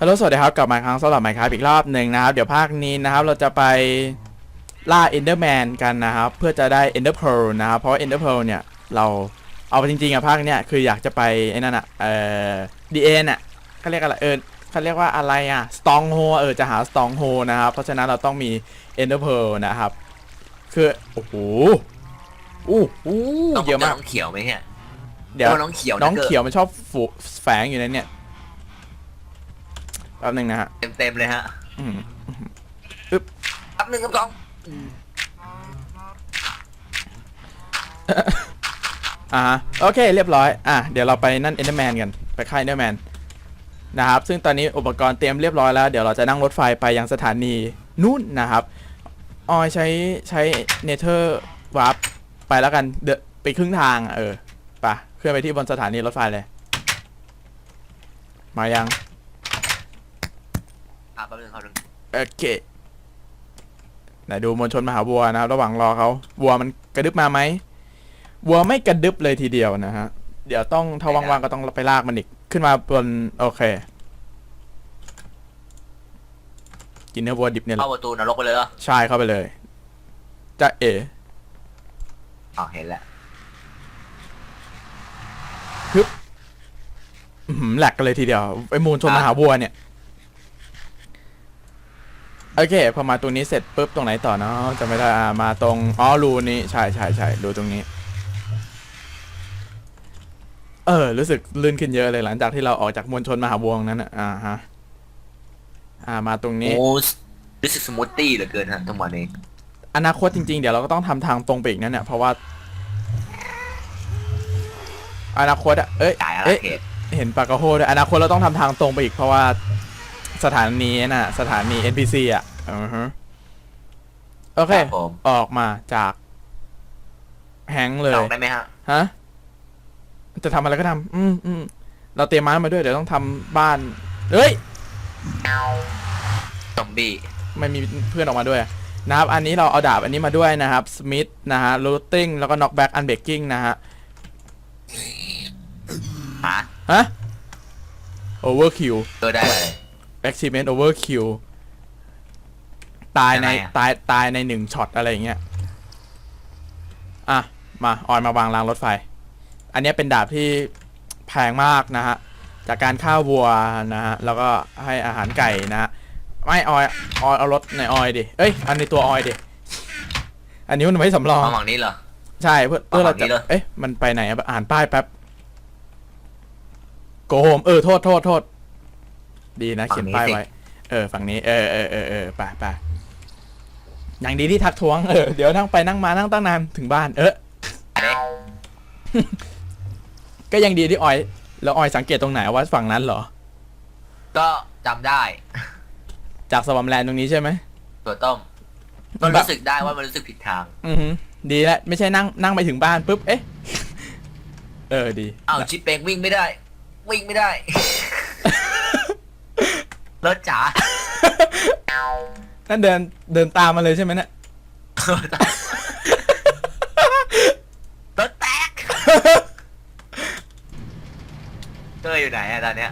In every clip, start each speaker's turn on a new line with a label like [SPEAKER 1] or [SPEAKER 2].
[SPEAKER 1] ฮัลโหลสวัสดีครับกลับมาอีกครั้งสำหรับไมค์ครับอีกรอบหนึ่งนะครับ เดี๋ยวภาคนี้นะครับเราจะไปล่า Enderman กันนะครับ เพื่อจะได้ Ender Pearl นะครับเพราะว่า Ender Pearl เนี่ยเราเอาจริงๆอะภาคเนี้ยคืออยากจะไปไอ้นั่นอะเอ่อ DN อะเขาเรียกอะไรเออเขาเรียกว่าอะไรอะ Stronghold เออจะหา Stronghold นะครับ เพราะฉะนั้นเราต้องมี Ender Pearl นะครับ คือโอ้โหอู้หู
[SPEAKER 2] ต้อง
[SPEAKER 1] เยอะมาก
[SPEAKER 2] น้องเขียวไหมเนี่ย
[SPEAKER 1] เดี๋ยว
[SPEAKER 2] ต้องน้องเขียว
[SPEAKER 1] น้องเขียวมันชอบฝูแฝงอยู่ในเนี่ย แป๊บหนึงนะฮะ
[SPEAKER 2] เต็มเต็มๆเลยฮะ
[SPEAKER 1] อืม
[SPEAKER 2] แป๊บหนึ่งครับกอง
[SPEAKER 1] อ่าฮะโอเค เรียบร้อย อะ เดี๋ยวเราไปนั่นเอนเดอร์แมนกัน ไปค่ายเอนเดอร์แมนนะครับ ซึ่งตอนนี้อุปกรณ์เตรียมเรียบร้อยแล้ว เดี๋ยวเราจะนั่งรถไฟไปยังสถานีนู่นนะครับ ออยใช้ใช้เนเธอร์วาร์ปไปแล้วกัน เดอะไปครึ่งทางอะเออ ไปะเคลื่อนไปที่บนสถานีรถไฟเลย มายัง
[SPEAKER 2] อะ แป๊บหนึงครับหนึ่ง
[SPEAKER 1] โอเคไหนดูมวลชนมหาวัวนะครับ ระหว่างรอเขาวัวมันกระดึบมาไหมวัวไม่กระดึบเลยทีเดียวนะฮะ เดี๋ยวต้องถ้าว่างๆก็ต้องไปลากมันอีก ขึ้นมาบนโอเค กินเนื้อวัวดิบเนี่ยแห
[SPEAKER 2] เข้า
[SPEAKER 1] ละ
[SPEAKER 2] ประตูนรกไปเลยเหรอ
[SPEAKER 1] ใช่เข้าไปเลยจะเอ๋
[SPEAKER 2] อ๋อเห็นแล้ว
[SPEAKER 1] อื้อหือแหลกกันเลยทีเดียวไอ้มวลชนมหาวัวเนี่ย โอเค พอมาตรงนี้เสร็จปุ๊บตรงไหนต่อเนาะจะไม่ได้อ่ามาตรงอ๋อรูนี้ใช่ใช่ใช่รูตรงนี้ เออ รู้สึกลื่นขึ้นเยอะเลยหลังจากที่เราออกจากมวลชนมหาวงนั้นอะอ่าฮะอ่ามาตรงนี้
[SPEAKER 2] โอ้รู้สึกสมูทตี้เหลือเกินฮะจังหวะนี้
[SPEAKER 1] อนาคตจริงๆ เดี๋ยวเราก็ต้องทำทางตรงไปอีกนั่นเนี่ยเพราะว่า อนาคตอะเอ้ย
[SPEAKER 2] จ่ายอาณา
[SPEAKER 1] เอ๊ะ
[SPEAKER 2] เขต
[SPEAKER 1] เห็นปากกาโฮด้วยอนาคตเราต้องทำทางตรงไปอีกเพราะว่า สถานีน่ะ สถานี NPC อะอือฮึโอเค
[SPEAKER 2] ครับผม
[SPEAKER 1] ออกมาจากแฮงค์เล
[SPEAKER 2] ลอยงได้ไหมฮะ
[SPEAKER 1] ฮะ จะทำอะไรก็ทำอืมอืมเราเตรียมไม้มาด้วย เดี๋ยวต้องทำบ้าน เฮ้ย
[SPEAKER 2] ซอมบี้
[SPEAKER 1] ไม่มีเพื่อนออกมาด้วยนะครับ อันนี้เราเอาดาบอันนี้มาด้วยนะครับ Smith นะฮะ Looting แล้วก็ Knockback Unbreaking นะฮะ
[SPEAKER 2] หา
[SPEAKER 1] ฮะ Overkill
[SPEAKER 2] เจอได้เลย
[SPEAKER 1] Achievement Overkill ตายใน
[SPEAKER 2] ยังไงอะ
[SPEAKER 1] ตายตายในหนึ่งช็อตอะไรอย่างเงี้ย อะ มาออยมาวางรางรถไฟ อันเนี้ยเป็นดาบที่แพงมากนะฮะ จากการฆ่าวัวนะฮะ แล้วก็ให้อาหารไก่นะฮะ ไม่ออยออยเอารถในออยดิ เอ้ย อันในตัวออยดิ อันนี้มันไว้สำรอง
[SPEAKER 2] มาฝั่งนี้เหรอ
[SPEAKER 1] ใช่เพื่อเพื่อเรา
[SPEAKER 2] ฝั่งนี้
[SPEAKER 1] จะ
[SPEAKER 2] เลย
[SPEAKER 1] เอ๊ะ มันไปไหนอะอ่านป้ายแป๊บ โกโฮม เออ โทษ โทษ โทษ ดีนะ เขียนป้ายไว้ เออ ฝั่งนี้ เออเออเออเออไปไปอย่างดีที่ทักท้วง เออ เดี๋ยวนั่งไปนั่งมานั่งตั้งนานถึงบ้าน เออ
[SPEAKER 2] อันนี้
[SPEAKER 1] ก็ยังดีที่ออย แล้วออยสังเกตตรงไหนว่าฝั่งนั้นเหรอ
[SPEAKER 2] ก็จำได้
[SPEAKER 1] จากสวัมแลนด์ตรงนี้ใช่ไหม
[SPEAKER 2] ตัวต้มมันรู้สึกได้ว่ามันรู้สึกผิดทาง
[SPEAKER 1] อือหือดีแล้วไม่ใช่นั่งนั่งไปถึงบ้านปุ๊บ เอ๊ะ เออ ดี
[SPEAKER 2] อ้าวชิปเปงวิ่งไม่ได้ วิ่งไม่ได้ รถจ๋า
[SPEAKER 1] นั่นเดินเดินตามมาเลยใช่ไหมเนี่ย
[SPEAKER 2] รถแตกเต้ยอยู่ไหนอะตอนเนี้ย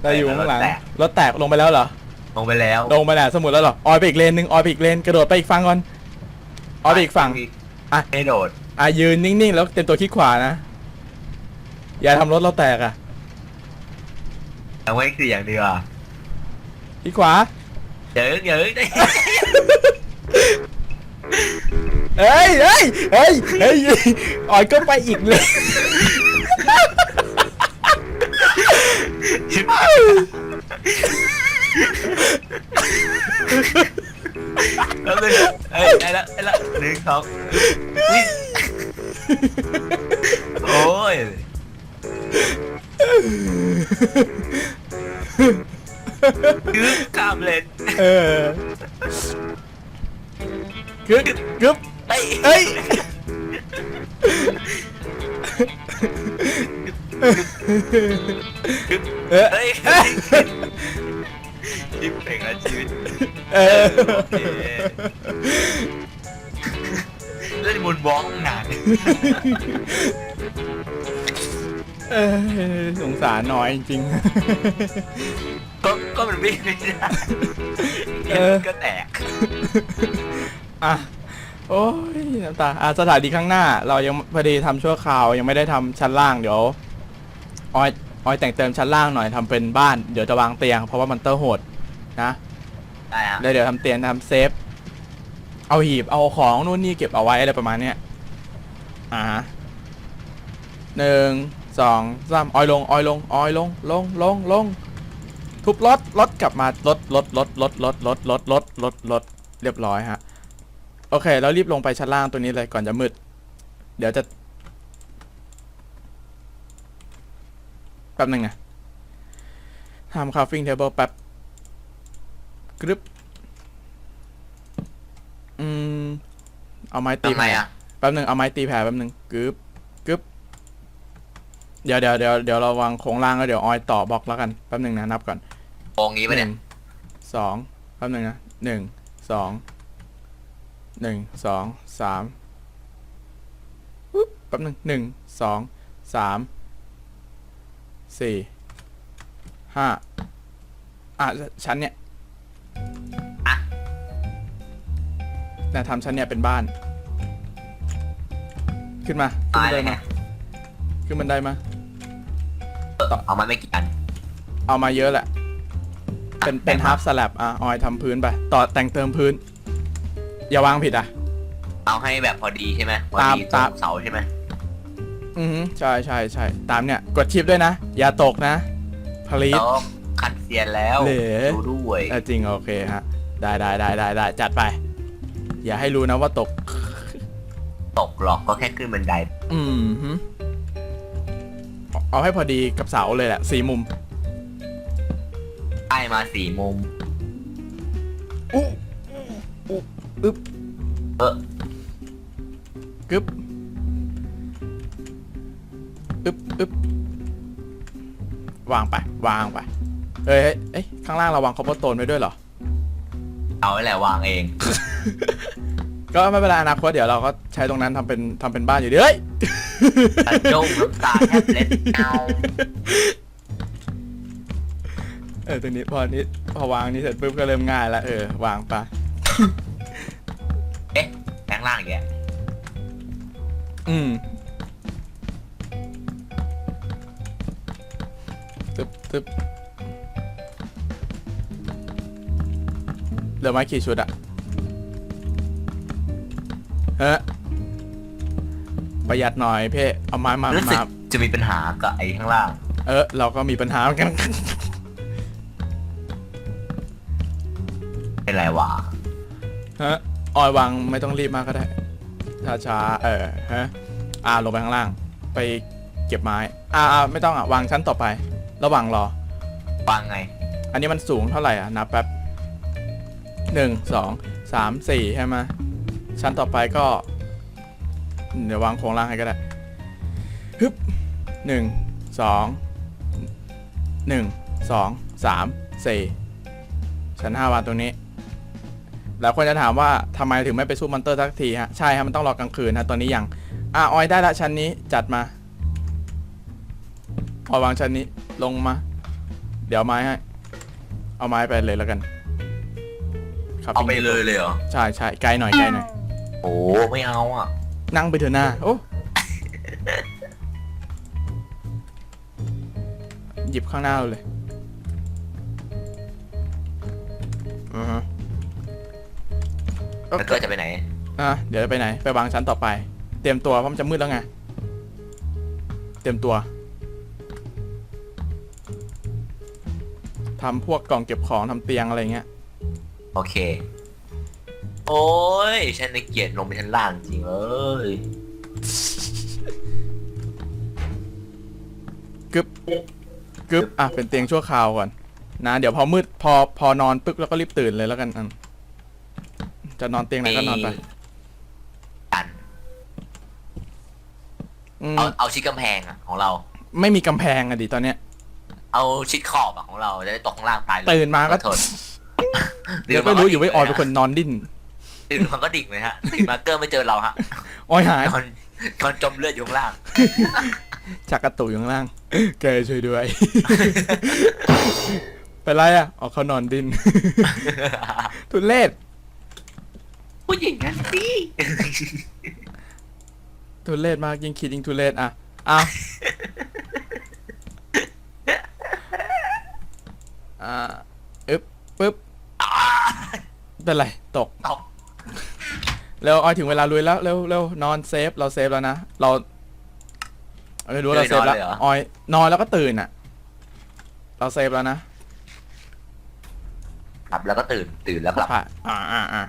[SPEAKER 1] เราอยู่ข้างหลัง
[SPEAKER 2] รถแตก
[SPEAKER 1] รถแตกลงไปแล้วเหรอ
[SPEAKER 2] ลงไปแล้ว
[SPEAKER 1] ลงไปแล้วสมุดแล้วเหรอ ออยไปอีกเลนหนึ่งออยไปอีกเลน กระโดดไปอีกฝั่งก่อน ออยไปอีกฝั่ง อะ
[SPEAKER 2] ไม่โดด
[SPEAKER 1] อะยืนนิ่งๆ แล้วเต็มตัวคลิกขวานะ อย่าทำรถเราแตกอะ
[SPEAKER 2] เอาไว้คืออย่างเดียวอะ
[SPEAKER 1] คลิกขวา
[SPEAKER 2] เดี๋ยวเดี๋ยวได้
[SPEAKER 1] เฮ้ยเฮ้ยเฮ้ยเฮ้ยออ
[SPEAKER 2] เลน
[SPEAKER 1] เออกึ๊บกึ๊บ
[SPEAKER 2] เอ้ย
[SPEAKER 1] เฮ้ยเออ
[SPEAKER 2] เฮ้ยชิบเป่งแล้วชีวิต
[SPEAKER 1] เออ
[SPEAKER 2] โอเคเล่นมุนบล็อกนาน
[SPEAKER 1] เออสงสารน้อยจริง
[SPEAKER 2] ก็ก็มันวิ่งไม่ได้
[SPEAKER 1] เออ
[SPEAKER 2] ก็แตก
[SPEAKER 1] ๆอะโอ้ยน้ำตาอะสถานีข้างหน้า เรายังพอดีทำชั่วคราวยังไม่ได้ทำชั้นล่างเดี๋ยวออยออยแต่งเติมชั้นล่างหน่อยทำเป็นบ้านเดี๋ยวจะวางเตียงเพราะว่ามันเตอร์โหดนะ
[SPEAKER 2] ได้ฮะ
[SPEAKER 1] แล้วเดี๋ยวทำเตียงทำเซฟ เอาหีบเอาของนู่นนี่เก็บเอาไว้อะไรประมาณเนี้ยอ่าฮะหนึ่ง สองสามออยลงออยลงออยลงลงลงลงทุบรถรถกลับมารถรถรถรถรถรถรถรถรถรถเรียบร้อยฮะโอเคแล้วรีบลงไปชั้นล่างตัวนี้เลยก่อนจะมืด เดี๋ยวจะแป๊บหนึ่งนะทำคาฟิ้งเทเบิลแป๊บกรึบอืม เอาไม้ตี
[SPEAKER 2] ทำไม
[SPEAKER 1] แผ่
[SPEAKER 2] อะ
[SPEAKER 1] แป๊บหนึ่งเอาไม้ตีแผ่แป๊บหนึ่งกึบกึบ เดี๋ยวเดี๋ยวเดี๋ยวเดี๋ยวเราวางโครงล่างแล้วเดี๋ยวออยต่อบล็อกแล้วกันแป๊บหนึ่งนะนับก่อน
[SPEAKER 2] โกงงี้ปะเนี่ย
[SPEAKER 1] หงสองแป๊บหนึ่งนะหนึ่งสองหนึ่งสองสามปุ๊บแป๊บหนึ่งหนึ่งสองสามสี่ห้าอะชั้นเนี่ย
[SPEAKER 2] อะ
[SPEAKER 1] นะทำชั้นเนี่ยเป็นบ้าน ขึ้นมาขึ้น
[SPEAKER 2] ตาย
[SPEAKER 1] บันได
[SPEAKER 2] เลย
[SPEAKER 1] มา
[SPEAKER 2] ฮะ
[SPEAKER 1] ขึ้นบันไดมา
[SPEAKER 2] เอามาไม่กี่อัน
[SPEAKER 1] เอามาเยอะแหละ เป็นเป็น
[SPEAKER 2] แบ่งมา
[SPEAKER 1] ฮาร์ฟสลับอะออยทำพื้นไป ต่อแต่งเติมพื้น อย่าวางผิดอะ
[SPEAKER 2] เอาให้แบบพอดีใช่ไหมพอ
[SPEAKER 1] ตาม
[SPEAKER 2] ดีตร
[SPEAKER 1] ตาม
[SPEAKER 2] งเสาใช่ไหม
[SPEAKER 1] อือฮึใช่ใช่ใช่ตามเนี่ย กดชิปด้วยนะ อย่าตกนะพลี
[SPEAKER 2] แล้
[SPEAKER 1] ส
[SPEAKER 2] วคันเซียนแล้ว
[SPEAKER 1] เหลอ
[SPEAKER 2] ดูด้วย
[SPEAKER 1] เออจริง โอเคฮะ ได้ได้ได้ได้ได้จัดไป อย่าให้รู้นะว่าตก
[SPEAKER 2] ตกหรอกก็แค่ขึ้นบันได
[SPEAKER 1] อืมฮึ เอาเอาให้พอดีกับเสาเลยแหละสี่มุม
[SPEAKER 2] ได้มาสี่มุม
[SPEAKER 1] อู้อู้อึบ
[SPEAKER 2] เออ กึ
[SPEAKER 1] บอึบอึบวางไปวางไปเอ้ยเอ้ยเอ้ยข้างล่างเราวางคอปเปอร์โตนไว้ด้วยเหรอ
[SPEAKER 2] เอาไว้แหละวางเอง
[SPEAKER 1] ก็ไม่เป็นไรอนาคตเดี๋ยวเราก็ใช้ตรงนั้นทำเป็นทำเป็นบ้านอยู่ดีเฮ้ย
[SPEAKER 2] กระจงน้ำตาแทบเล็ดเงา
[SPEAKER 1] เออตรงนี้พอนี้พอวางนี้เสร็จปุ๊บก็เริ่มง่ายแล้วเออวางไป
[SPEAKER 2] เอ๊ะแข้งล่างอย่างเงี้ย
[SPEAKER 1] อืมตึ๊บตึ๊บเหลือไม้กี่ชุดอะ เฮ้ยประหยัดหน่อยเพ่เอาไม้มา
[SPEAKER 2] รู้สึก
[SPEAKER 1] มา
[SPEAKER 2] จะมีปัญหากับไอ้ข้างล่าง
[SPEAKER 1] เออ เราก็มีปัญหาเหมือนกัน
[SPEAKER 2] เป็นไรวะ
[SPEAKER 1] ฮะออยวางไม่ต้องรีบมากก็ได้ช้าช้าๆเออฮะอ่าลงไปข้างล่าง ไปเก็บไม้อ่าอ่าไม่ต้องอะวางชั้นต่อไป ระหว่างรอ
[SPEAKER 2] วางไง
[SPEAKER 1] อันนี้มันสูงเท่าไหร่อะนับแป๊บหนึ่งสองสามสี่ใช่ไหม ชั้นต่อไปก็ เดี๋ยววางโครงล่างให้ก็ได้ฮึบหนึ่งสองหนึ่งสองสามสี่ชั้นห้าวางตรงนี้แล้วคนจะถามว่าทำไมถึงไม่ไปสู้มอนเตอร์สักทีฮะ ใช่ฮะ มันต้องรอกลางคืนฮะ ตอนนี้ยังอะออยได้ละชั้นนี้จัดมาออยวางชั้นนี้ลงมา เดี๋ยวเอาไม้ให้เอาไม้ไปเลยแล้วกัน ครับ
[SPEAKER 2] เอาไปเลยเลยเหรอ
[SPEAKER 1] ใช่ใช่ไกลหน่อยไกลหน่อย
[SPEAKER 2] โอ้ไม่เอาอะ
[SPEAKER 1] นั่งไปเถอะหน้าโอ้หยิบข้างหน้าเราเลยอือฮะโอ
[SPEAKER 2] แล้ว
[SPEAKER 1] เค
[SPEAKER 2] ก็จะไปไหน
[SPEAKER 1] อะเดี๋ยวไปไหน ไปวางชั้นต่อไป เตรียมตัวเพราะมันจะมืดแล้วไง เตรียมตัวทำพวกกล่องเก็บของทำเตียงอะไรเงี้ย
[SPEAKER 2] โอเค โอ้ยฉันในเกียดลงไปชั้นล่างจริงเอ้ย
[SPEAKER 1] กึบกึบอะเป็นเตียงชั่วคราวก่อนนะ เดี๋ยวพอมืดพอพอนอนปึ๊บแล้วก็รีบตื่นเลยแล้วกันอะจะนอนเตียงไหนก็นอนไป
[SPEAKER 2] กัน
[SPEAKER 1] อืม
[SPEAKER 2] เอาเอาชิดกำแพงอะของเรา
[SPEAKER 1] ไม่มีกำแพงอะดิตอนเนี้ย
[SPEAKER 2] เอาชิดขอบอะของเราจะได้ตกข้างล่างตายเลย
[SPEAKER 1] ตื่นมาก็
[SPEAKER 2] ทน
[SPEAKER 1] เดี๋ยวไม่รู้อยู่ไว้ออยเป็นคนนอนดิ้น
[SPEAKER 2] ตื่นมันก็ดิ่งเลยฮะตื่นมาเกอร์ไม่เจอเราฮะ
[SPEAKER 1] ออยหาย
[SPEAKER 2] นอนนอนจมเลือดอยู่ข้างล่าง
[SPEAKER 1] ชักกระตุกอยู่ข้างล่าง แกช่วยด้วย เป็นไรอะอ๋อเขานอนดิน ทุเรศ
[SPEAKER 2] ผู้หญิงนั้นสิ
[SPEAKER 1] ทุเรศมากยิ่งคิดยิ่งทุเรศอะอ้าวอ่าอึ๊บปึ๊บเป็นไร ตก
[SPEAKER 2] ตก
[SPEAKER 1] เร็วออยถึงเวลาลุยแล้วเร็วเร็วนอนเซฟเราเซฟแล้วนะเราไม่รู้เราเซฟแล้วออยนอนแล้วก็ตื่นอะ เราเซฟแล้วนะ
[SPEAKER 2] หลับแล้วก็ตื่นตื่นแล้วหลับ
[SPEAKER 1] ผ่าอ่าอ่าอ่า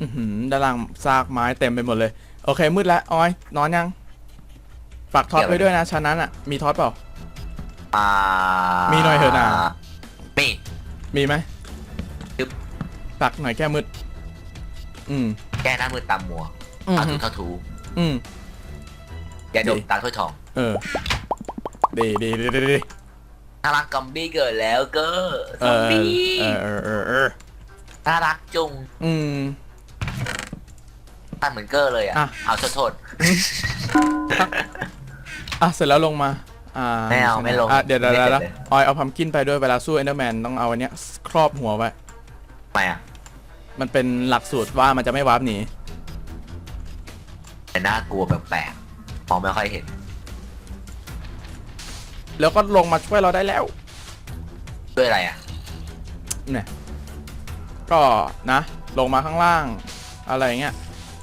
[SPEAKER 1] อือหือด้านล่างซากไม้เต็มไปหมดเลย โอเคมืดแล้วออย นอนยังฝากท็อตไว้ด้วยนะชั้นนั้นอะ มีท็อตเปล่า
[SPEAKER 2] อ่า
[SPEAKER 1] มี
[SPEAKER 2] มี
[SPEAKER 1] หน่อยเถอะนะ
[SPEAKER 2] มี
[SPEAKER 1] มีไหม
[SPEAKER 2] จึ๊บ
[SPEAKER 1] ฝากหน่อยแค่มืด อืม
[SPEAKER 2] แก้หน้ามือตามมัว
[SPEAKER 1] อืม
[SPEAKER 2] เอาถูเท่าถู
[SPEAKER 1] อืม
[SPEAKER 2] ยาดม
[SPEAKER 1] ดี
[SPEAKER 2] ตาถ้วยทอง
[SPEAKER 1] เออดีดีดีดีดี
[SPEAKER 2] น่ารักกัมบี้เกิดแล้วเกอร์
[SPEAKER 1] เอ
[SPEAKER 2] ซอม
[SPEAKER 1] อ
[SPEAKER 2] บี้
[SPEAKER 1] เออเออเออเออ
[SPEAKER 2] น่ารักจุง
[SPEAKER 1] อืม
[SPEAKER 2] ท่านเหมือนเกอร์เลยอะ
[SPEAKER 1] อะ
[SPEAKER 2] เอาโทษโทษ
[SPEAKER 1] อะเสร็จแล้วลงมาอ่า
[SPEAKER 2] ไม่เอาไม่ลง
[SPEAKER 1] อะเดี๋ยวเดี๋ยว
[SPEAKER 2] ไม่
[SPEAKER 1] เดี๋ยว
[SPEAKER 2] เสร็จ
[SPEAKER 1] เดี๋ยว
[SPEAKER 2] เลย
[SPEAKER 1] ออยเอาพัมกินไปด้วยเวลาสู้เอนเดอร์แมนต้องเอาอันเนี้ยครอบหัวไว้
[SPEAKER 2] ทำไมอะ
[SPEAKER 1] มันเป็นหลักสูตรว่ามันจะไม่วาร์ปหนี
[SPEAKER 2] แต่น่ากลัวแปลกๆมองไม่ค่อยเห็น
[SPEAKER 1] แล้วก็ลงมาช่วยเราได้แล้ว
[SPEAKER 2] ด้วยอะไรอะ
[SPEAKER 1] เนี่ยก็นะ ลงมาข้างล่างอะไรอย่างเงี้ย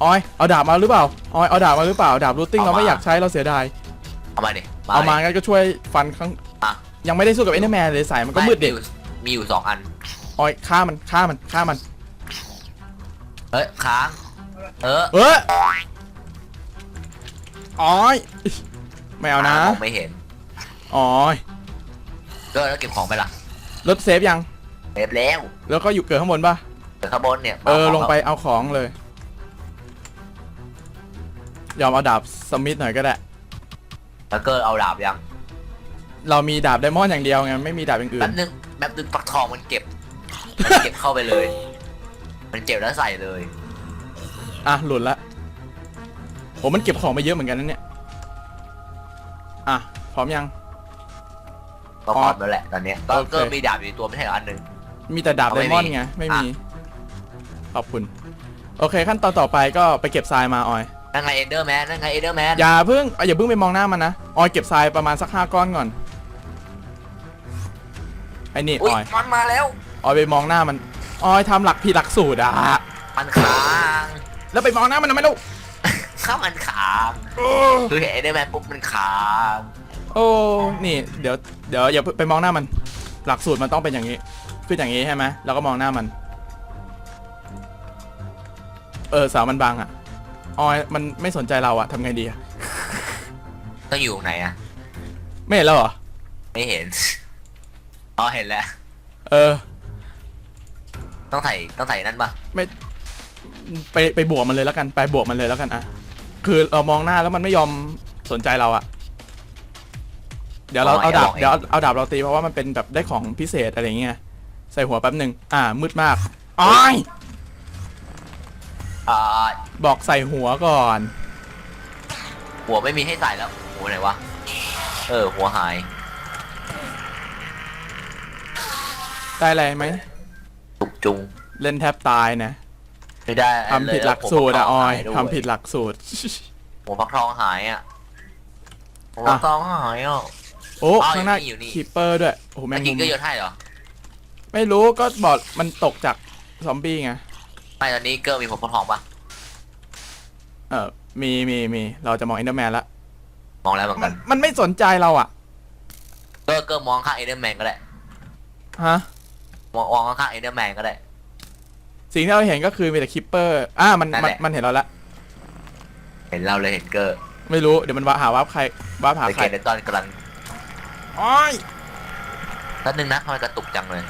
[SPEAKER 1] ออยเอาดาบมาหรือเปล่าออยเอาดาบมาหรือเปล่าดาบรูทติ้ง
[SPEAKER 2] เอา
[SPEAKER 1] เรา
[SPEAKER 2] มา
[SPEAKER 1] ไม่อยากใช้เราเสียดาย
[SPEAKER 2] เอามาดิ
[SPEAKER 1] เอามา
[SPEAKER 2] ดิ
[SPEAKER 1] งั้นก็ช่วยฟันข้าง
[SPEAKER 2] อะ
[SPEAKER 1] ยังไม่ได้สู้กับเอนเดอร์แมนเลยสายมันก็มืดเด็ก
[SPEAKER 2] อยู่มีอยู่สองอัน
[SPEAKER 1] ออยฆ่ามันฆ่ามันฆ่ามัน
[SPEAKER 2] เฮ้ยค้างเออ
[SPEAKER 1] เออออยไม่เอานะ
[SPEAKER 2] มองไม่เห็น
[SPEAKER 1] ออย
[SPEAKER 2] ก็แล้วเก็บของไปละ
[SPEAKER 1] รถเซฟยัง
[SPEAKER 2] เก็บแล้ว
[SPEAKER 1] แล้วก็อยู่เกิดข้างบนป่ะ
[SPEAKER 2] เดี๋ยวข้างบนเนี่ย
[SPEAKER 1] เออา
[SPEAKER 2] ข
[SPEAKER 1] ลงไปเอาของเลย ยอมเอาดาบสมิธหน่อยก็ได้
[SPEAKER 2] แล้วก็เอาดาบยัง
[SPEAKER 1] เรามีดาบไดมอนด์อย่างเดียวไงไม่มีดาบอย่างอื่
[SPEAKER 2] แป๊
[SPEAKER 1] น
[SPEAKER 2] บนึงแป๊บนึงปักทองมันเก็บมัน เก็บเข้าไปเลย มันเก็บแล้วใส่เลย
[SPEAKER 1] อะหลุดละโหมันเก็บของไปเยอะเหมือนกันนะเนี่ย อะ พร้อมยัง
[SPEAKER 2] ก็พร้อมแล้วแหละตอนเนี้ยก็
[SPEAKER 1] โอเค
[SPEAKER 2] ก็มีดาบอยู่ในตัวไม่ใช่เหรออันหนึ่ง
[SPEAKER 1] มีแต่ดาบ
[SPEAKER 2] เอา
[SPEAKER 1] ได
[SPEAKER 2] ไม่
[SPEAKER 1] มอนด์
[SPEAKER 2] มี
[SPEAKER 1] ไง ไม่
[SPEAKER 2] อะ
[SPEAKER 1] มีขอบคุณ โอเค ขั้นตอนต่อไปก็ไปเก็บทรายมาออย
[SPEAKER 2] นั่นไงเอนเดอร์แมนนั่นไงเอนเดอร์แมน
[SPEAKER 1] อย่าเพิ่งอะอย่าเพิ่งไปมองหน้ามันนะ ออยเก็บทรายประมาณสักห้าก้อนก่อน ไอ้นี่
[SPEAKER 2] อุ้ย
[SPEAKER 1] ออย
[SPEAKER 2] มันมาแล้ว
[SPEAKER 1] ออยไปมองหน้ามันออยทำหลักผิดหลักสูตรอะ
[SPEAKER 2] มันค้าง
[SPEAKER 1] แล้วไปมองหน้ามันทำไมลูก
[SPEAKER 2] ข้ามันค้างคือเห็นเอนเดอร์แมนปุ๊บมันค้าง
[SPEAKER 1] โอ้นี่เดี๋ยวเดี๋ยวอย่าไปมองหน้ามัน หลักสูตรมันต้องเป็นอย่างนี้ขึ้นอย่างนี้ใช่ไหมแล้วก็มองหน้ามัน เออสาวมันบังอะออยมันไม่สนใจเราอะทำไงดีอะ
[SPEAKER 2] ต้องอยู่ไหนอะ
[SPEAKER 1] ไม่เห็นแล้วเหรอ
[SPEAKER 2] ไม่เห็นอ๋อเห็นแล้ว
[SPEAKER 1] เออ
[SPEAKER 2] ต้องใส่ต้องใส่นั่นปะ
[SPEAKER 1] ไปไปบวกมันเลยแล้วกันไปบวกมันเลยแล้วกันอะคือเรามองหน้าแล้วมันไม่ยอมสนใจเราอะเดี๋ยวเราเอาดาบเดี๋ยวเอาเอาดาบเราตีเพราะว่ามันเป็นแบบได้ของพิเศษอะไรอย่างเงี้ยใส่หัวแป๊บหนึ่งอ่ามืดมากอ้อย
[SPEAKER 2] อ่า
[SPEAKER 1] บอกใส่หัวก่อน
[SPEAKER 2] หัวไม่มีให้ใส่แล้วหัวไหนวะเออหัวหาย
[SPEAKER 1] ได้อะไรไหม
[SPEAKER 2] ตุกจุง
[SPEAKER 1] เล่นแทบตายนะ
[SPEAKER 2] ไม่ได้
[SPEAKER 1] ทำผิดหลักสูตรอะออย
[SPEAKER 2] หัว
[SPEAKER 1] ทำผิดหลักสูตร
[SPEAKER 2] หัวฟักทองหายอะหัวฟักทองหายอะ
[SPEAKER 1] โอ้
[SPEAKER 2] อ้าว
[SPEAKER 1] ข้างหน้า
[SPEAKER 2] อยู่นี่
[SPEAKER 1] คีเปอร์ด้วยโอ้โหแม
[SPEAKER 2] เมื่
[SPEAKER 1] ง
[SPEAKER 2] อกี้
[SPEAKER 1] มุม
[SPEAKER 2] ก็โยนให้เหรอ
[SPEAKER 1] ไม่รู้ก็บอกมันตกจากซอมบี้ไง
[SPEAKER 2] ไม่ตอนนี้เกอร์มีหัวฟักทองปะ
[SPEAKER 1] เออมีมีมีเราจะมองเอนเดอร์แมนละ
[SPEAKER 2] มองแล้วเหมือน
[SPEAKER 1] มั
[SPEAKER 2] กันน
[SPEAKER 1] มันไม่สนใจเราอะ
[SPEAKER 2] เกอร์เกอร์มองข้างเอเดอร์แมนก็ได้
[SPEAKER 1] ฮะ
[SPEAKER 2] มองมองข้างเอเดอร์แมนก็ได้
[SPEAKER 1] สิ่งที่เราเห็นก็คือมีแต่คิปเปอร์อ่ามัน
[SPEAKER 2] นั่น
[SPEAKER 1] มัน
[SPEAKER 2] แหละ
[SPEAKER 1] มันเห็นเราละ
[SPEAKER 2] เห็นเราเลยเห็นเกอร์
[SPEAKER 1] ไม่รู้เดี๋ยวมันว่าหาว่าใครว่าหา
[SPEAKER 2] เด
[SPEAKER 1] ใค
[SPEAKER 2] เก
[SPEAKER 1] ร
[SPEAKER 2] ตในตอนกำลัง
[SPEAKER 1] อ้อย
[SPEAKER 2] นั่นนึงนะทำไมกระตุกจังเลย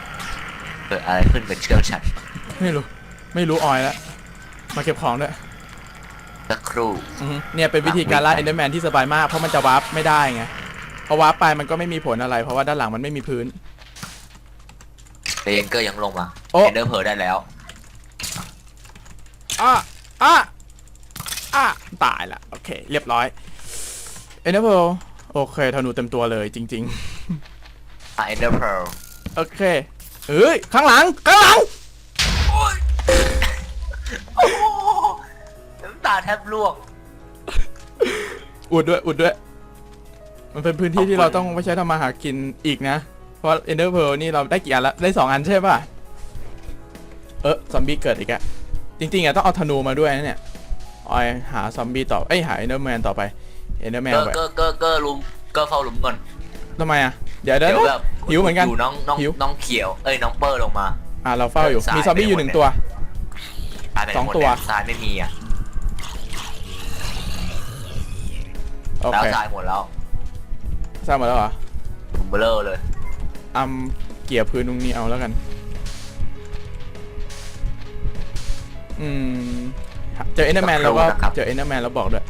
[SPEAKER 2] เกิดอะไรขึ้นเป็นเชื่อมฉัน
[SPEAKER 1] ไม่รู้ ไม่รู้ออยแล้วมาเก็บของด้วย
[SPEAKER 2] สักครู่
[SPEAKER 1] อือฮึเนี่ยเป็นวิธีการล่าเอนเดอร์แมนที่สบายมากเพราะมันจะวาร์ปไม่ได้ไงพอวาร์ปไปมันก็ไม่มีผลอะไร เพราะว่าด้านหลังมันไม่มีพื้น
[SPEAKER 2] แต่ยังเกอร์ยังลงมา
[SPEAKER 1] โอ้
[SPEAKER 2] เอเดอร์เพอได้แล้ว
[SPEAKER 1] อะอะอะตายละโอเค เรียบร้อยเอ็นเดอร์เพลโอเคธนูเต็มตัวเลยจริง
[SPEAKER 2] อะเอ็นเดอร์เพล
[SPEAKER 1] ๆ โอเคเอ้ย ข้างหลัง ข้างหลัง
[SPEAKER 2] โอ้โหน้ำตาแทบลวก
[SPEAKER 1] อุดด้วย อุดด้วย มันเป็นพื้นที่ที่
[SPEAKER 2] ขอบคุณ
[SPEAKER 1] เราต้องไว้ใช้ทำมาหากินอีกนะเพ ราะเอ็นเดอร์เพลนี่เราได้กี่อันละได้สองอันใช่ป่ะ เออซอมบี้เกิดอีกอะจริงๆอะต้องเอาธนูมาด้วยนะเนี่ยออยหาซอมบี้ต่อเอ้ยหาเอ็นเดอร์แมนต่อไปเอ็นเดอร์แมน
[SPEAKER 2] เกอร์
[SPEAKER 1] ไว้
[SPEAKER 2] เกอร์เกอร์เกอร์ลุมเกอร์เฝ้าหลุมก่อน
[SPEAKER 1] ทำไมอะเดี๋ยวเดี๋ยว
[SPEAKER 2] เดี๋ยว
[SPEAKER 1] เดี๋
[SPEAKER 2] แบ
[SPEAKER 1] ยว
[SPEAKER 2] บ
[SPEAKER 1] หิวเหมือนกัน
[SPEAKER 2] อยู่น้องน้อง
[SPEAKER 1] หิว
[SPEAKER 2] น้องเขียวเอ้ยน้องเปอร์ลงมา
[SPEAKER 1] อะเราเฝ้าอยู่
[SPEAKER 2] ซ้าย
[SPEAKER 1] มีซอมบี้อยู่หนึ่งตัว
[SPEAKER 2] ตายไปไหน
[SPEAKER 1] สอง
[SPEAKER 2] หมด
[SPEAKER 1] ตัว
[SPEAKER 2] เนี่ยซ้ายไม่มีอะ
[SPEAKER 1] โอ
[SPEAKER 2] แล้ว
[SPEAKER 1] เค
[SPEAKER 2] ซ้ายหมดแล้ว
[SPEAKER 1] สร้างมาแล้วเหรอ
[SPEAKER 2] ผมเบลอเลย
[SPEAKER 1] อำเกี่ยพื้นตรงนี้เอาแล้วกัน อืม เจอเอ็นเดอร์แมนแล้วก็เจอเอ็นเดอร์แมนแล้วบอกด้วย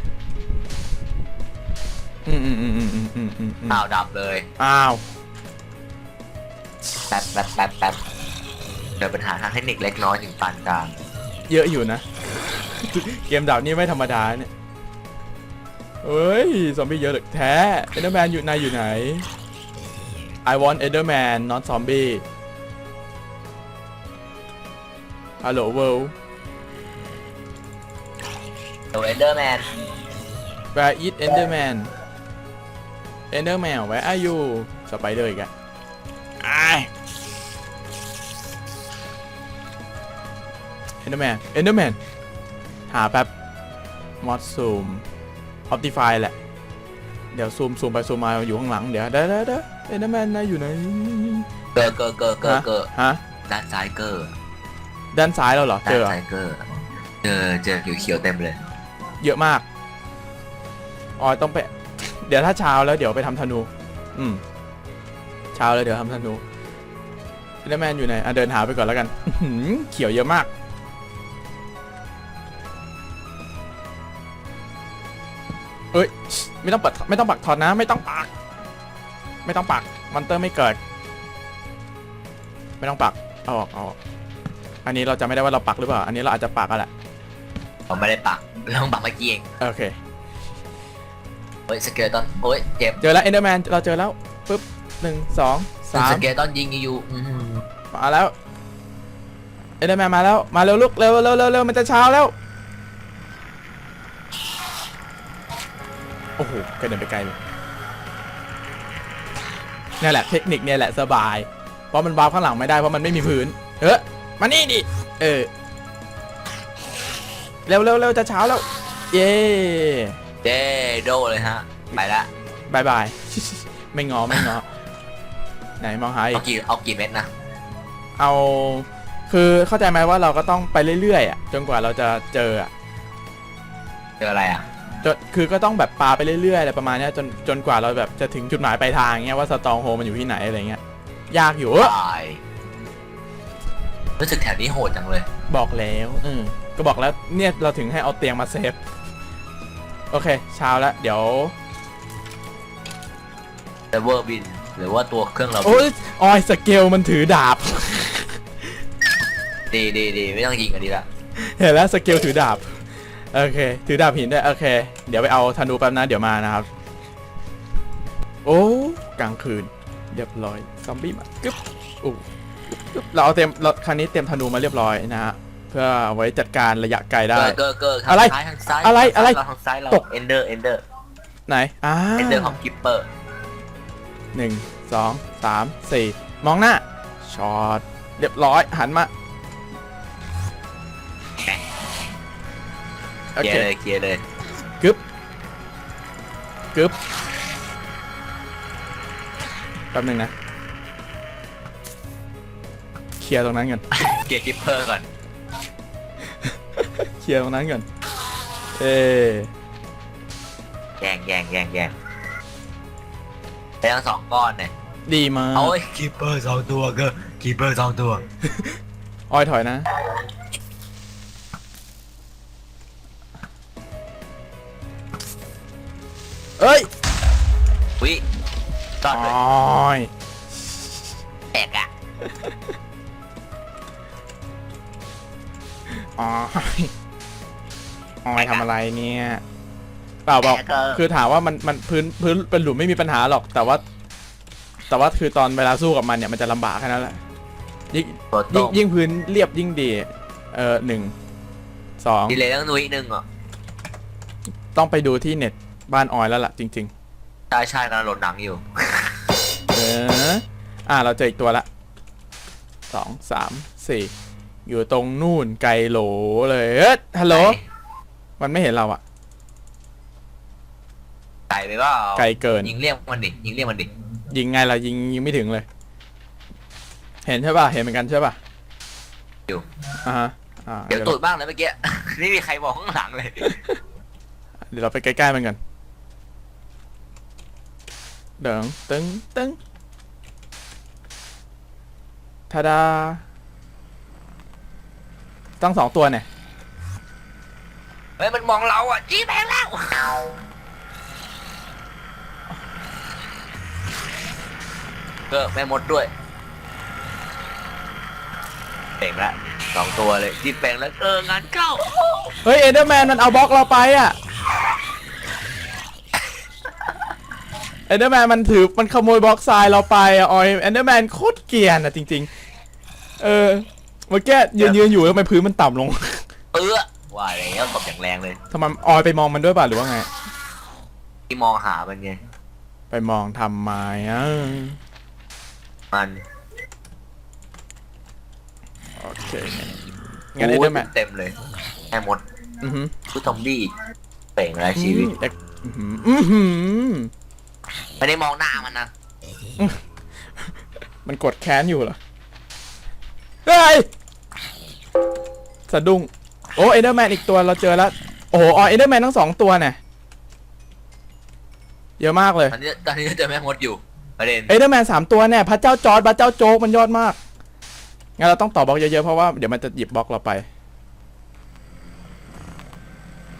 [SPEAKER 1] อืมอืมอืมอืมอืมอืมอ้า
[SPEAKER 2] วดับเลย
[SPEAKER 1] อ้าว
[SPEAKER 2] แป๊บแป๊บแป๊บแป๊บเกิดปัญหาทางเทคนิคเล็กน้อยถึงปานกลาง
[SPEAKER 1] เยอะอยู่นะ เกมดับนี่ไม่ธรรมดาเนี่ยเฮ้ย ซอมบี้เยอะเหลือแท้เอ็นเดอร์แมนอยู่ไหนอยู่ไหน I want Enderman not zombie Hello world
[SPEAKER 2] เดี๋ยวเอนเดอร์แมน
[SPEAKER 1] Where is Enderman Enderman where are you สไปเดอร์อีกอะอ้าย Enderman Enderman หาแป๊บ Mod zoom Optify แหละ เดี๋ยวซูมซูมไปซูมมาอยู่ข้างหลัง เดี๋ยวเดี๋ยวเดี๋ ยวเดี๋ยว Enderman นายอยู่ไหน
[SPEAKER 2] เกอร์เกอร์เกอร์เกอร์เกอร์
[SPEAKER 1] ฮะ
[SPEAKER 2] ด้านซ้ายเกอร์
[SPEAKER 1] ด้านซ้ายเราเหรอเจ
[SPEAKER 2] ด้าน
[SPEAKER 1] อเหรอ
[SPEAKER 2] ซ้ายเกอร์เจอเจอเขียวๆเต็มเลย
[SPEAKER 1] เยอะมากอ๋อต้องไป เดี๋ยวถ้าเช้าแล้วเดี๋ยวไปทำธนู อืมเช้าแล้วเดี๋ยวทำธนูเอเดอร์แมนอยู่ไหนอะเดินหาไปก่อนแล้วกันอื้อหือเขียวเยอะมาก เอ้ยไม่ต้องปักไม่ต้องปักถอดนะ ไม่ต้องปัก ไม่ต้องปักมอนเตอร์ไม่เกิด ไม่ต้องปักเอาออกเอาออกอันนี้เราจะไม่ได้ว่าเราปักหรือเปล่า อันนี้เราอาจจะปักก็แหละ
[SPEAKER 2] ผมไม่ได้ปักลองปักเมื่อกี้เอง
[SPEAKER 1] โอเค
[SPEAKER 2] โอ้ยสเกลตันโอ้ยเจ็บ
[SPEAKER 1] เจอแล้วเอนเดอร์แมนเราเจอแล้วปุ๊บหนึ่งสองสาม
[SPEAKER 2] สเกลตันยิงอยู่อื้อหือ
[SPEAKER 1] มาแล้วเอนเดอร์แมนมาแล้วมาเร็วลูกเร็วเร็วเร็วเร็วมันจะเช้าแล้วโอ้โหกระเด็นไปไกลเลย นี่แหละเทคนิคเนี่ยแหละสบาย เพราะมันวาร์ปข้างหลังไม่ได้เพราะมันไม่มีพื้น เออมานี่ดิเออเร็วเร็วเร็วจะเช้าแล้ว เย้
[SPEAKER 2] เด้โดเลยฮะ ไปละ
[SPEAKER 1] บายบาย ไม่งอไม่งอ ไหนมองหาอี
[SPEAKER 2] เอา
[SPEAKER 1] ก
[SPEAKER 2] กี่เอากี่เม็ดนะ
[SPEAKER 1] เอา คือเข้าใจไหมว่าเราก็ต้องไปเรื่อยๆอะจนกว่าเราจะเจออะ
[SPEAKER 2] เจออะไรอะ
[SPEAKER 1] จนคือก็ต้องแบบปาไปเรื่อยๆอะไรประมาณเนี้ยจนจนกว่าเราแบบจะถึงจุดหมายปลายทางเงี้ยว่าสตองโฮมันอยู่ที่ไหนอะไรเงี้ยยากอยู่เออ
[SPEAKER 2] ตายรู้สึกแถวนี้โหดจังเลย
[SPEAKER 1] บอกแล้วอืมก็บอกแล้วเนี่ยเราถึงให้เอาเตียงมาเซฟโอเคเช้าแล้วเดี๋ยว
[SPEAKER 2] เซเวอร์บิน หรือว่าตัวเครื่องเราบิ
[SPEAKER 1] โอ้
[SPEAKER 2] น
[SPEAKER 1] ยออยสเกลมันถือดาบ
[SPEAKER 2] ดีดีดีไม่ต้องยิงกันดีละ
[SPEAKER 1] เห็นแล้วสเกลถือดาบ โอเค ถือดาบหินด้วยโอเค เดี๋ยวไปเอาธนูแป๊บนะเดี๋ยวมานะครับ โอ้กลางคืนเรียบร้อยซอมบี้มากึ๊บอู้กึ๊บเราเอาเต็มเราครั้นี้เต็มธนูมาเรียบร้อยนะฮะเพื่อเอาไว้จัดการระยะไกลได้
[SPEAKER 2] เกอร์เกอร์เกอร์ทาง
[SPEAKER 1] อะไร
[SPEAKER 2] ซ้ายทางซ้าย
[SPEAKER 1] อะไรอะไร
[SPEAKER 2] ทางซ้ายเรา
[SPEAKER 1] ตก
[SPEAKER 2] เอนเดอร์เอนเดอร์
[SPEAKER 1] ไหนอ่า
[SPEAKER 2] เอนเดอร์ของกิปเปอร์
[SPEAKER 1] หนึ่งสองสามสี่มองหน้าช็อตเรียบร้อยหันมา โอ
[SPEAKER 2] เคลีย
[SPEAKER 1] เค
[SPEAKER 2] ร์เลยเคลียร์เลย
[SPEAKER 1] กึบกึบแป๊บหนึงนะ เคลียร์ตรงนั้นก่อน
[SPEAKER 2] เคลียร์กิปเปอร์ก่อน
[SPEAKER 1] เคลียร์ตรงนั้นก่อนเออ
[SPEAKER 2] แย่งแย่งแย่งแย่งไปทั้งสองก้อนเนี่ย
[SPEAKER 1] ดีมาก
[SPEAKER 2] เอาไอ้กิปเปอร์สองตัวเกอร์กิปเปอร์สองตัว
[SPEAKER 1] ออยถอยนะ
[SPEAKER 2] ตอ
[SPEAKER 1] อ
[SPEAKER 2] ดเลย
[SPEAKER 1] อย
[SPEAKER 2] แตกอะ
[SPEAKER 1] ออยออยทำอะไรเนี่ยเปล่าบอก
[SPEAKER 2] แกก็
[SPEAKER 1] คือถามว่ามันมันพื้นพื้นเป็นหลุมไม่มีปัญหาหรอก แต่ว่า แต่ว่าคือตอนเวลาสู้กับมันเนี่ยมันจะลำบากแค่นั้นแหละยิ่ง
[SPEAKER 2] ตัวต
[SPEAKER 1] ยิ่
[SPEAKER 2] รง
[SPEAKER 1] งยิ่งพื้นเรียบยิ่งดี เออหนึ่งสอง
[SPEAKER 2] ดีเลยตั้งนุ้ยหนึ่งอะ
[SPEAKER 1] ต้องไปดูที่เน็ตบ้านออยแล้วล่ะจริง
[SPEAKER 2] ใช่ใช่กำลังโหลดหนังอยู่
[SPEAKER 1] ๆเอออ่าเราเจออีกตัวละสองสามสี่อยู่ตรงนู่นไกลโหลเลยเอ๊ะฮัลโหล มันไม่เห็นเราอะ
[SPEAKER 2] ไก่ไปเปล่า
[SPEAKER 1] ไกลเกิน
[SPEAKER 2] ยิงเรียกมันดิยิงเรียกมันดิ
[SPEAKER 1] ยิงไงล่ะยิงยิงไม่ถึงเลย เห็นใช่ป่ะ เห็นเหมือนกันใช่ป่ะ
[SPEAKER 2] อยู่
[SPEAKER 1] อ่าฮะอ่า
[SPEAKER 2] เดี๋ยวตูดบ้างเลยเมื่อกี้ไม่มีใครบอกข้างหลังเลย
[SPEAKER 1] เดี๋ยวเราไปใกล้ๆมันกันเดิงตึ้งตึ้ง ทาดา ตั้งสองตัวเนี่ย
[SPEAKER 2] เฮ้ยมันมองเราอะจี้แพงแล้วเออแม่มดด้วยเป่งละสองตัวเลยจี้แปลงแล้วเอองานเข้า
[SPEAKER 1] เฮ้ยเอเดอร์แมนมันเอาบล็อกเราไปอะ เอเดอร์แมนมันถือมันขโมยบล็อกทรายเราไปอะออยเอเดอร์แมนโคตรเกรียนอะจริง ๆ เออเมื่อกี้ยืนยืนอยู่ทำไมพื้นมันต่ำลง
[SPEAKER 2] เออว่าแล้วตบอย่างแรงเลย
[SPEAKER 1] ทำไมออยไปมองมันด้วยป่ะหรือว่าไง
[SPEAKER 2] ที่มองหามันไง
[SPEAKER 1] ไปมองทำไมอะ
[SPEAKER 2] มัน
[SPEAKER 1] โอเคงั้นเอเดอร์แมน
[SPEAKER 2] เต็มเลยแม่มด
[SPEAKER 1] อือหือ
[SPEAKER 2] ผู้ซอมบี้เป่งแล้วชีวิต
[SPEAKER 1] อืมแต่อื้อหืออื้อหือ
[SPEAKER 2] ไม่ได้มองหน้ามันนะ
[SPEAKER 1] มันกดแค้นอยู่เหรอ เฮ้ยสะดุ้งโอ้เอเดอร์แมนอีกตัวเราเจอแล้ว โอ้โหอ๋อเอเดอร์แมนทั้งสองตัวเนี่ยเยอะมากเลย
[SPEAKER 2] ตอนนี้ตอนนี้เจอแม่มดอยู่ประเด็น
[SPEAKER 1] เอเดอร์แมนสามตัวเนี่ยพระเจ้าจอร์ดพระเจ้าโจ๊กมันยอดมากงั้นเราต้องต่อบล็อกเยอะๆเพราะว่าเดี๋ยวมันจะหยิบบล็อกเราไป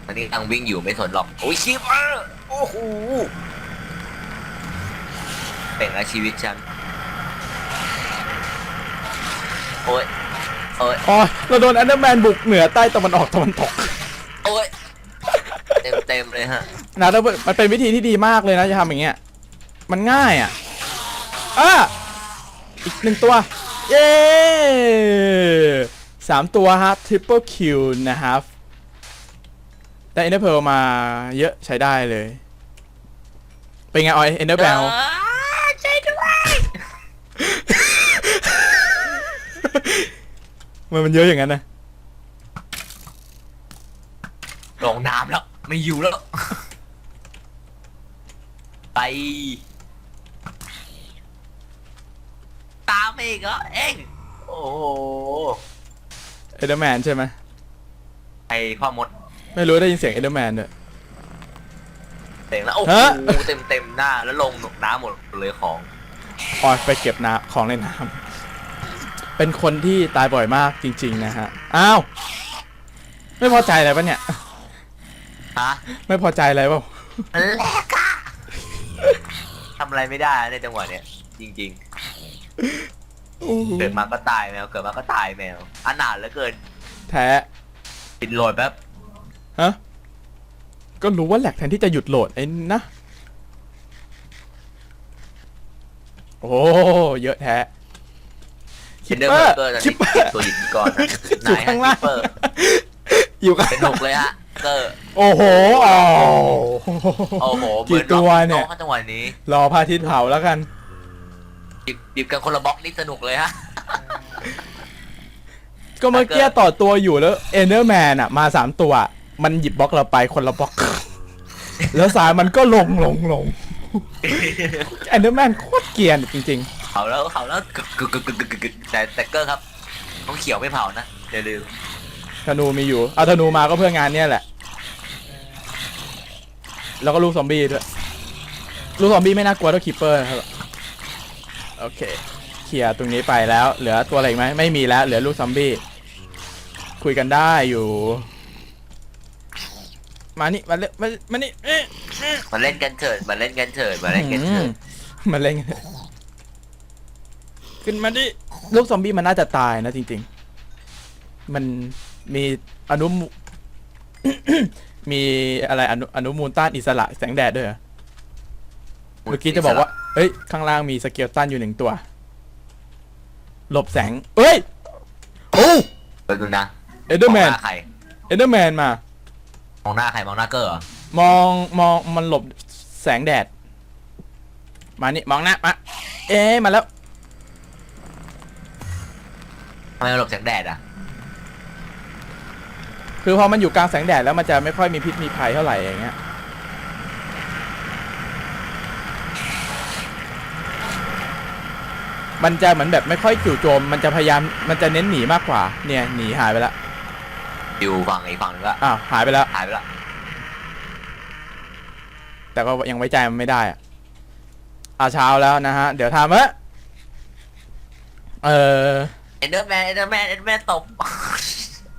[SPEAKER 2] ตอนนี้กำลังวิ่งอยู่ไม่สนหรอกโอ้ยชิปเปอร์โอ้โหเป่งแล้วชีวิตฉัน โอ้ยโอ้ย
[SPEAKER 1] อ๋อเราโดนเอเดอร์แมนบุกเหนือใต้ตะวันออกตะวันตก
[SPEAKER 2] โอ้ยเต็มเต็มๆเลยฮะ
[SPEAKER 1] นะแล้วมันเป็นวิธีที่ดีมากเลยนะจะทำอย่างเงี้ยมันง่ายอะอะอีกหนึ่งตัว เย้สามตัวฮะ triple kill นะครับได้ ender pearl มาเยอะใช้ได้เลย เป็นไงออย ender pearl
[SPEAKER 2] ใช่ด้วย
[SPEAKER 1] มันมันเยอะอย่างนั้นนะ
[SPEAKER 2] ลงน้ำแล้ว ไม่อยู่แล้ว ไป ตามอีกเหรอเอ็งโอ้โห
[SPEAKER 1] enderman ใช่ไหม
[SPEAKER 2] ไอพ่อมด
[SPEAKER 1] ไม่รู้ได้ยินเสียง enderman ด้วย
[SPEAKER 2] เต็มแล้วโอ้โห
[SPEAKER 1] ฮะ
[SPEAKER 2] เต็มเต็มๆหน้าแล้วลงน้ำหมดเลยของ
[SPEAKER 1] ออยไปเก็บน้ำของในน้ำ เป็นคนที่ตายบ่อยมากจริง ๆ นะฮะ อ้าว ไม่พอใจอะไรปะเนี่ย
[SPEAKER 2] ฮะ
[SPEAKER 1] ไม่พอใจอะไรเปล่า
[SPEAKER 2] แลกอะทำอะไรไม่ได้ในจังหวะเนี้ยจริง ๆ เกิดมาก็ตายแมวเกิดมาก็ตายแมวอนาถเหลือเกิน
[SPEAKER 1] แท้
[SPEAKER 2] ปิดโหลดแป๊บ
[SPEAKER 1] ฮะ ก็รู้ว่าแหลกแทนที่จะหยุดโหลดไอ้นะ โอ้ เยอะแท้
[SPEAKER 2] คิปเปอร์เกอร์ตอน
[SPEAKER 1] คิ
[SPEAKER 2] นี้
[SPEAKER 1] ปเปอ
[SPEAKER 2] เก็บ
[SPEAKER 1] ร์
[SPEAKER 2] ตัวหยิบก่อนนะ
[SPEAKER 1] อยู่
[SPEAKER 2] นายฮะ
[SPEAKER 1] ข้างล่าง
[SPEAKER 2] คิปเปอร์
[SPEAKER 1] อยู่กัน
[SPEAKER 2] เป็นหกเลยฮะเกอร์
[SPEAKER 1] โอ้โหอ๋อ
[SPEAKER 2] โอ้โห
[SPEAKER 1] กี่ตัวเนี่ย
[SPEAKER 2] บล็อกจังหวะนี้
[SPEAKER 1] รอพระอาทิตย์เผาแล้วกัน
[SPEAKER 2] หยิบหยิบกันคนละบล็อกนี่สนุกเลยฮะ
[SPEAKER 1] ก็เมื่อกี้ต่อตัวอยู่แล้วเอเนอร์แมนอะมาสามตัว มันหยิบบล็อกเราไปคนละบล็อก แล้วสายมันก็ลงลงลงเอเนอร์แมนโคตรเกรียนจริง
[SPEAKER 2] เผาแล้วเผาแล้วกึกกึกกึกกึกกึกกึกแต่แต่เกอร์ครับต้องเขียวไม่เผานะอย่าลืม
[SPEAKER 1] ๆธนูมีอยู่ เอาธนูมาก็เพื่องานเนี่ยแหละ แล้วก็ลูกซอมบี้ด้วย ลูกซอมบี้ไม่น่ากลัวเท่าคิปเปอร์นะครับ โอเค เคลียร์ตรงนี้ไปแล้ว เหลือตัวอะไรอีกไหมไม่มีแล้ว เหลือลูกซอมบี้ คุยกันได้อยู่ มานี่ มาเล่นมามานี่เอ๊ะ
[SPEAKER 2] มาเล่นกันเถิดมาเล่นกันเถิดมาเล่นกันเถิด
[SPEAKER 1] มาเล่นกันเถอะ ขึ้นมาดิ ลูกซอมบี้มันน่าจะตายนะจริง ๆ มันมีอนุมู มีอะไรอนุอนุมูลต้านอิสระแสงแดดด้วยเหรอเมื่อกี้จะบอกว่าเอ้ย ข้างล่างมีสเกลตันอยู่หนึ่งตัว หลบแสง เอ้ย โอ้
[SPEAKER 2] เดี๋ยวดูนะ
[SPEAKER 1] เอเดอร์แมน
[SPEAKER 2] มองหน้าใคร
[SPEAKER 1] เอเดอร์แมนมา
[SPEAKER 2] มองหน้าใครมองหน้าเกอร์เหรอ
[SPEAKER 1] มองมองมันหลบแสงแดด มานี่ มองหน้ามา เอ๊ะมาแล้ว
[SPEAKER 2] ทำไมมันหลบแสงแดดอะ
[SPEAKER 1] คือพอมันอยู่กลางแสงแดดแล้วมันจะไม่ค่อยมีพิษมีภัยเท่าไหร่อย่างเงี้ย มันจะเหมือนแบบไม่ค่อยจู่โจม มันจะพยายาม มันจะเน้นหนีมากกว่า เนี่ยหนีหายไปแล้ว
[SPEAKER 2] อยู่ฝั่งอีกฝั่งนึงก็
[SPEAKER 1] อ้าวหายไปแล้ว
[SPEAKER 2] หายไปละ
[SPEAKER 1] แต่ก็ยังไว้ใจมันไม่ได้อะอาเช้าแล้วนะฮะ เดี๋ยวทำเอะเออ
[SPEAKER 2] เอ็นเดอร์แมนเอ็นเดอร์แมนเอ็นเดอร์แมนตบ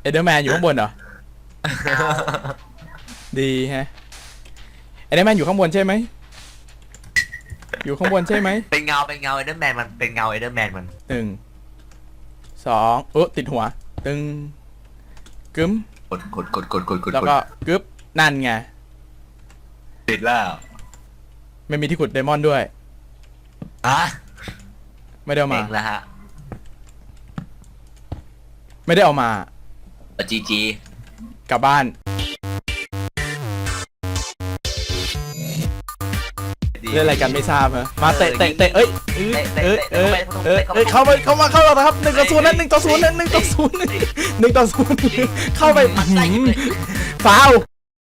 [SPEAKER 1] เอเดอร์แมนอยู่ข้างบนเหรอ ดีฮะเอเดอร์แมนอยู่ข้างบนใช่ไหม อยู่ข้างบนใช่ไหม
[SPEAKER 2] เป็นเงาเป็นเงาเอ็นเดอร์แมนมันเป็นเงาเอ็นเดอร์แมนมัน
[SPEAKER 1] หนึ่ง สองเออติดหัว ตึง กึ้ม
[SPEAKER 2] กดกดกดกดกดกด
[SPEAKER 1] แล้วก็กึ๊บนั่นไง
[SPEAKER 2] ติดแล้ว
[SPEAKER 1] ไม่มีที่ขุดไดมอนด์ด้วย
[SPEAKER 2] อะ
[SPEAKER 1] ไม่ได้เอา
[SPEAKER 2] เอ
[SPEAKER 1] มา
[SPEAKER 2] งแล้วฮะ
[SPEAKER 1] ไม่ได้เอามา
[SPEAKER 2] จีจี
[SPEAKER 1] กลับบ้านเล่นอะไรกันไม่ทราบฮะมาเตะเตะเตะเอ้ยเอ้ยเอ้ยเอ้ยเอ้ยเอ้ยเข้าไปเข้ามาเข้ามาครับหนึ่งต่อศูนย์นะหนึ่งต่อศูนย์นะหนึ่งต่อศูนย์หนึ่งต่อศูนย์เข้าไป
[SPEAKER 2] มันไล่
[SPEAKER 1] หืม
[SPEAKER 2] เลย
[SPEAKER 1] ฟาวล์